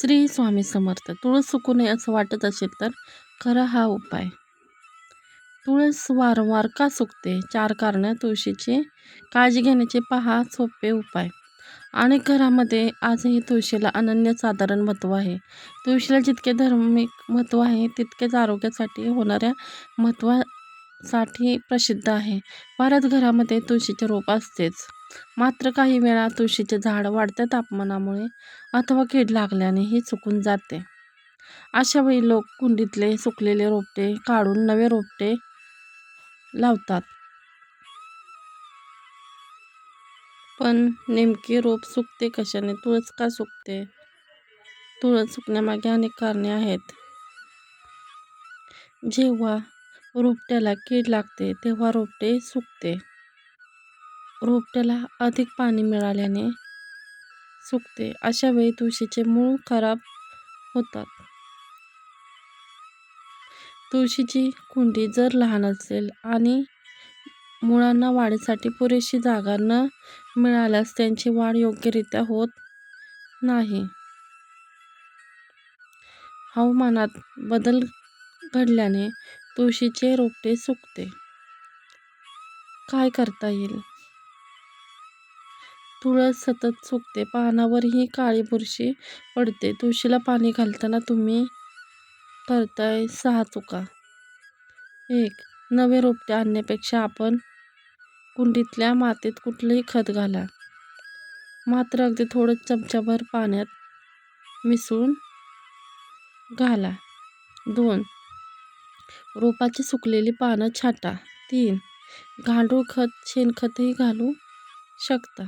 श्री स्वामी समर्थ. तुळस सुकू नये असं वाटत असेल तर करा हा उपाय. तुळस वारंवार का सुकते? चार कारणं. तुळशीची काळजी घेण्याचे पहा. सोपे उपाय. अनेक घरामध्ये आजही तुळशीला अनन्यसाधारण महत्त्व आहे. तुळशीला जितके धार्मिक महत्त्व आहे तितकेच आरोग्यासाठी होणाऱ्या महत्त्वासाठी प्रसिद्ध आहे. बऱ्याच घरामध्ये तुळशीचे रोप असतेच. मात्र काही वेळा तुळशीचे झाड वाढत्या तापमानामुळे अथवा कीड लागल्याने ही सुकून जाते. अशा वेळी लोक कुंडीतले सुकलेले रोपटे काढून नवे रोपटे लावतात. पण नेमके रोप सुकते कशाने? तुळस का सुकते? तुळस सुकण्यामागे अनेक कारणे आहेत. जेव्हा रोपट्याला कीड लागते तेव्हा रोपटे सुकते. रोपट्याला अधिक पाणी मिळाल्याने सुकते. अशा वेळी तुळशीचे मूळ खराब होतात. तुळशीची कुंडी जर लहान असेल आणि मुळांना वाढीसाठी पुरेशी जागा न मिळाल्यास त्यांची वाढ योग्यरित्या होत नाही. हवामानात बदल घडल्याने तुळशीचे रोपटे सुकते. काय करता येईल? तुळस सतत सुकते. पानावरही काळी बुरशी पडते. तुळशीला पाणी घालताना तुम्ही करताय सहा चुका. एक नवे रोपटे आणण्यापेक्षा आपण कुंडीतल्या मातीत कुठलंही खत घाला. मात्र अगदी थोडं चमच्याभर पाण्यात मिसळून घाला. दोन रोपाची सुकलेली पानं छाटा. तीन गांडूळ खत शेणखतही घालू शकता.